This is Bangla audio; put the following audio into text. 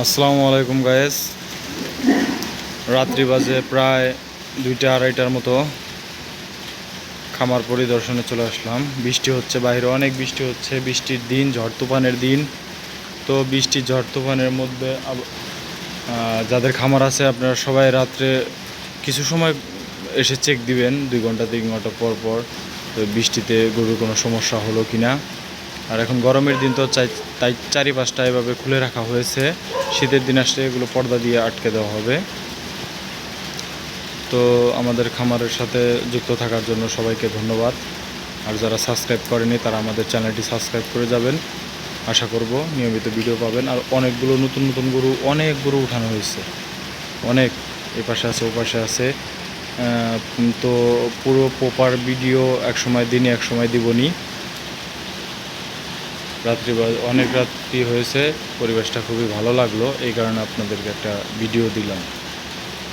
আসসালামু আলাইকুম গায়েস রাত্রি বাজে প্রায় দুইটা আড়াইটার মতো। খামার পরিদর্শনে চলে আসলাম। বৃষ্টি হচ্ছে বাইরে, অনেক বৃষ্টি হচ্ছে। বৃষ্টির দিন, ঝড় তুফানের দিন। তো বৃষ্টি ঝড় তুফানের মধ্যে যাদের খামার আছে, আপনারা সবাই রাত্রে কিছু সময় এসে চেক দিবেন। দুই ঘণ্টা, তিন ঘণ্টা পর পর তো বৃষ্টিতে গরুর কোনো সমস্যা হলো কি না আর এখন গরমের দিন তো চাই তাই চারি পাঁচটা এভাবে খুলে রাখা হয়েছে। শীতের দিন আসলে এগুলো পর্দা দিয়ে আটকে দেওয়া হবে। তো আমাদের খামারের সাথে যুক্ত থাকার জন্য সবাইকে ধন্যবাদ। আর যারা সাবস্ক্রাইব করেনি, তারা আমাদের চ্যানেলটি সাবস্ক্রাইব করে যাবেন। আশা করব নিয়মিত ভিডিও পাবেন। আর অনেকগুলো নতুন নতুন গরু, অনেক গরু উঠানো হয়েছে। অনেক এ পাশে আছে, ও পাশে আছে। তো পুরো প্রপার ভিডিও এক সময় দিনে এক সময় দিবনি। রাত্রি অনেক রাত্রি হয়েছে পরিবেশটা খুবই ভালো লাগল এই কারণে আপনাদেরকে একটা ভিডিও দিলাম।